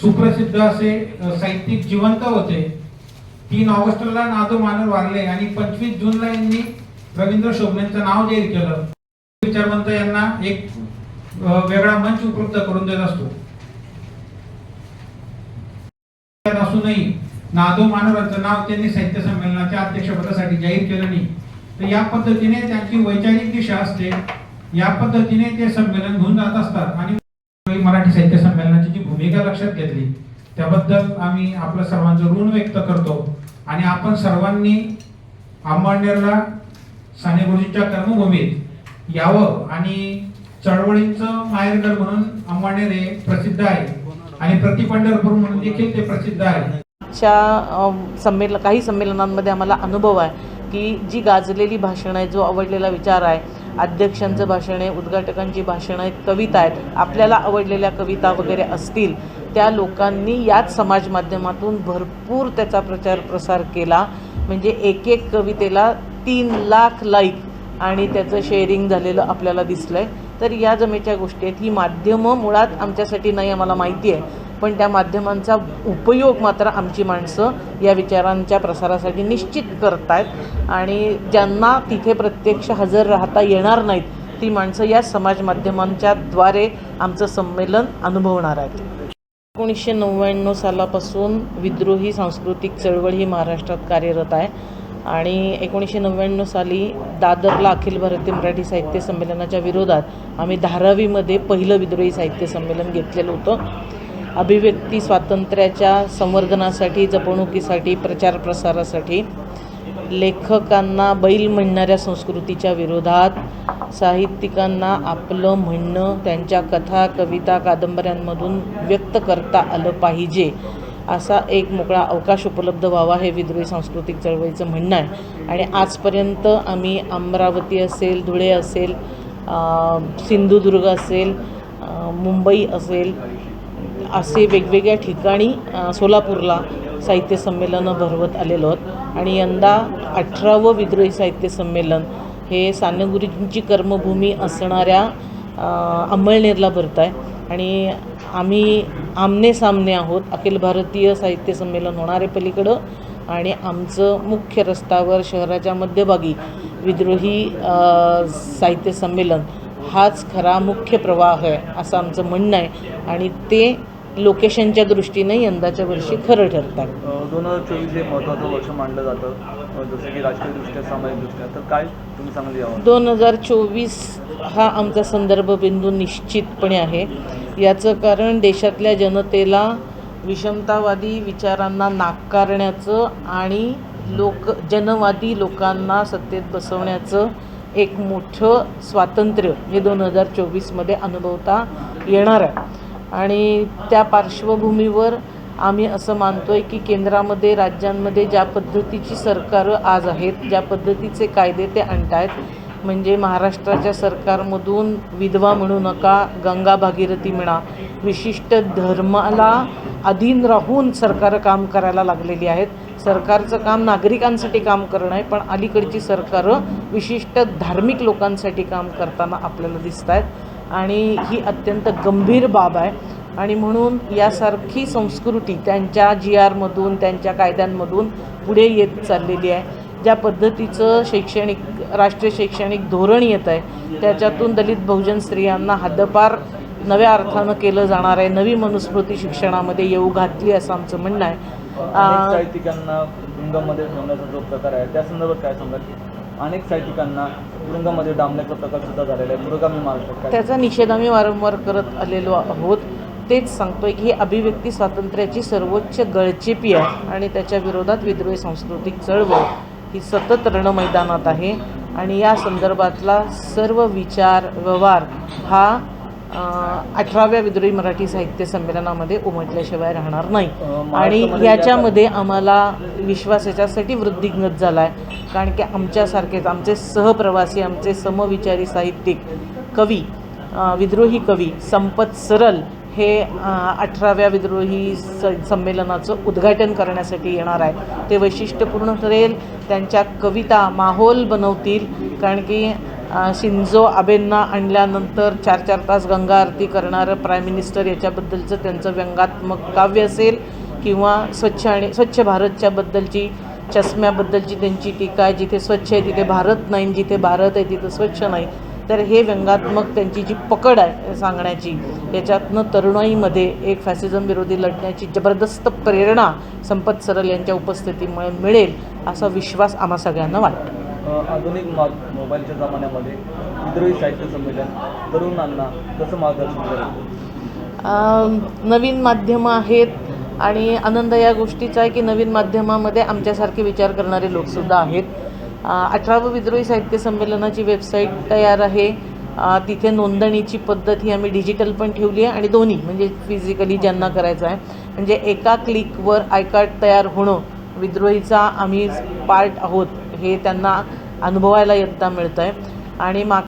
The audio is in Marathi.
सुप्रसिद्ध असे साहित्यिक जिवंत होते. तीन ऑगस्टला नादो मानव वारले आणि पंचवीस जूनला यांनी रवींद्र शोभनेचं नाव जाहीर केलं. विचारवंत यांना एक वेगळा मंच उपलब्ध करून देत असतो. असूनही नादो मानवाचं नाव त्यांनी साहित्य संमेलनाच्या अध्यक्षपदासाठी जाहीर केलं नाही. तर या पद्धतीने त्यांची वैचारिक दिशा असते या पद्धतीने ते संमेलन घेऊन जात असतात आणि मराठी साहित्य संमेलनाची जी भूमिका लक्षात घेतली त्याबद्दल आम्ही आपलं सर्वांचं ऋण व्यक्त करतो. आणि आपण सर्वांनी अंबाडनेरला साने गुरुजीच्या कर्मभूमीत यावं आणि चळवळींचं माहेरघर म्हणून अंबाडनेर हे प्रसिद्ध आहे. आणि प्रति पंढरपूर म्हणून देखील ते प्रसिद्ध आहे. च्या संमेलन काही संमेलनांमध्ये आम्हाला अनुभव आहे की जी गाजलेली भाषण आहे जो आवडलेला विचार आहे अध्यक्षांचं भाषण आहे उद्घाटकांची भाषणं आहेत कविता आहेत. आपल्याला आवडलेल्या कविता वगैरे असतील त्या लोकांनी याच समाज माध्यमातून भरपूर त्याचा प्रचार प्रसार केला. म्हणजे एक एक कवितेला तीन लाख लाईक आणि त्याचं शेअरिंग झालेलं आपल्याला दिसलं आहे तर या जमेच्या गोष्टी आहेत. ही माध्यमं मुळात आमच्यासाठी नाही आम्हाला माहिती आहे. पण त्या माध्यमांचा उपयोग मात्र आमची माणसं या विचारांच्या प्रसारासाठी निश्चित करत आहेत आणि ज्यांना तिथे प्रत्यक्ष हजर राहता येणार नाहीत ती माणसं या समाज माध्यमांच्या द्वारे आमचं संमेलन अनुभवणार आहेत. एकोणीसशे नव्याण्णव सालापासून विद्रोही सांस्कृतिक चळवळ ही महाराष्ट्रात कार्यरत आहे. आणि एकोणीसशे नव्याण्णव साली दादरला अखिल भारतीय मराठी साहित्य संमेलनाच्या विरोधात आम्ही धारावीमध्ये पहिलं विद्रोही साहित्य संमेलन घेतलेलं होतं. अभिव्यक्ती स्वातंत्र्याच्या संवर्धनासाठी जपणुकीसाठी प्रचार प्रसारासाठी लेखकांना बैल म्हणणाऱ्या संस्कृतीच्या विरोधात साहित्यिकांना आपलं म्हणणं त्यांच्या कथा कविता कादंबऱ्यांमधून व्यक्त करता आलं पाहिजे असा एक मोकळा अवकाश उपलब्ध व्हावा हे विद्रोही सांस्कृतिक चळवळीचं म्हणणं आहे. आणि आजपर्यंत आम्ही अमरावती असेल धुळे असेल सिंधुदुर्ग असेल मुंबई असेल असे वेगवेगळ्या ठिकाणी सोलापूरला साहित्य संमेलनं भरवत आलेलो आहोत. आणि यंदा अठरावं विद्रोही साहित्य संमेलन हे सानेगुरुजींची कर्मभूमी असणाऱ्या अंमळनेरला भरत आहे. आणि आम्ही आमने सामने आहोत. अखिल भारतीय साहित्य संमेलन होणारे पलीकडं. आणि आमचं मुख्य रस्त्यावर शहराच्या मध्यभागी विद्रोही साहित्य संमेलन हाच खरा मुख्य प्रवाह आहे असं आमचं म्हणणं आहे. आणि ते लोकेशनच्या दृष्टीने यंदाच्या वर्षी खरं ठरतात. दोन हजार चोवीस हे महत्त्वाचं वर्ष मानलं जातं. जसं की राजकीयदृष्ट्या सामाजिकदृष्ट्या. तर काय तुम्ही सांगाल दोन हजार चोवीस हा आमचा संदर्भ बिंदू निश्चितपणे आहे. याचं कारण देशातल्या जनतेला विषमतावादी विचारांना नाकारण्याचं आणि लोक जनवादी लोकांना सत्तेत बसवण्याचं एक मोठं स्वातंत्र्य हे दोन हजार चोवीसमध्ये अनुभवता येणार आहे. आणि त्या पार्श्वभूमीवर आम्ही असं मानतो आहे की केंद्रामध्ये राज्यांमध्ये ज्या पद्धतीची सरकारं आज आहेत ज्या पद्धतीचे कायदे ते आणत आहेत म्हणजे महाराष्ट्राच्या सरकारमधून विधवा म्हणू नका गंगा भागीरथी म्हणा विशिष्ट धर्माला अधीन राहून सरकारं काम करायला लागलेली आहेत. सरकारचं काम नागरिकांसाठी काम करणं आहे पण अलीकडची सरकारं विशिष्ट धार्मिक लोकांसाठी काम करताना आपल्याला दिसत आहेत आणि ही अत्यंत गंभीर बाब आहे. आणि म्हणून यासारखी संस्कृती त्यांच्या जी आरमधून त्यांच्या कायद्यांमधून पुढे येत चाललेली आहे. ज्या पद्धतीचं शैक्षणिक राष्ट्रीय शैक्षणिक धोरण येत आहे त्याच्यातून दलित बहुजन स्त्रियांना हद्दपार नव्या अर्थानं केलं जाणार आहे. नवी मनुस्मृती शिक्षणामध्ये येऊ घातली असं आमचं म्हणणं आहे. साहित्यिकांना तुरुंगामध्ये ठेवण्याचा जो प्रकार आहे त्या संदर्भात काय सांगाल? अनेक साहित्यिकांना तुरुंगामध्ये डांबण्याचा प्रकार सुद्धा झालेला आहे. पुरोगामी महाराष्ट्रात त्याचा निषेध आम्ही वारंवार करत आलेलो आहोत. तेच सांगतोय की ही अभिव्यक्ती स्वातंत्र्याची सर्वोच्च गळचेपी आहे आणि त्याच्या विरोधात विद्रोही सांस्कृतिक चळवळ ही सतत रणमैदानात आहे. आणि या संदर्भातला सर्व विचार व्यवहार हा अठराव्या विद्रोही मराठी साहित्य संमेलनामध्ये उमटल्याशिवाय राहणार नाही. आणि याच्यामध्ये आम्हाला विश्वास याच्यासाठी वृद्धिंगत झाला आहे कारण की आमच्यासारखेच आमचे सहप्रवासी आमचे समविचारी साहित्यिक कवी विद्रोही कवी संपत सरल हे अठराव्या विद्रोही स संमेलनाचं उद्घाटन करण्यासाठी येणार आहे. ते वैशिष्ट्यपूर्ण ठरेल. त्यांच्या कविता माहोल बनवतील. कारण की शिंजो आबेंना आणल्यानंतर चार चार तास गंगा आरती करणारं प्राईम मिनिस्टर याच्याबद्दलचं त्यांचं व्यंगात्मक काव्य असेल किंवा स्वच्छ आणि स्वच्छ भारतच्याबद्दलची चष्म्याबद्दलची त्यांची टीका आहे जिथे स्वच्छ आहे तिथे भारत नाही जिथे भारत आहे तिथं स्वच्छ नाही. तर हे व्यंगात्मक त्यांची जी पकड आहे सांगण्याची याच्यातनं तरुणाईमध्ये एक फॅसिझम विरोधी लढण्याची जबरदस्त प्रेरणा संपत सरल यांच्या उपस्थितीमुळे मिळेल असा विश्वास आम्हा सगळ्यांना वाटतो. आधुनिक मा मोबाईलच्या जमान्यामध्ये विद्रोही साहित्य संमेलन तरुणांना कसं मार्गदर्शन करेल नवीन माध्यमं आहेत आणि आनंद या गोष्टीचा आहे की नवीन माध्यमामध्ये आमच्यासारखे विचार करणारे लोकसुद्धा आहेत. अठरावं विद्रोही साहित्य संमेलनाची वेबसाईट तयार आहे. तिथे नोंदणीची पद्धत ही आम्ही डिजिटल पण ठेवली आहे आणि दोन्ही म्हणजे फिजिकली ज्यांना करायचं आहे. म्हणजे एका क्लिकवर आय कार्ड तयार होणं विद्रोहीचा आम्ही पार्ट आहोत हे त्यांना अनुभवायला यत्ता मिळतं आहे आणि माग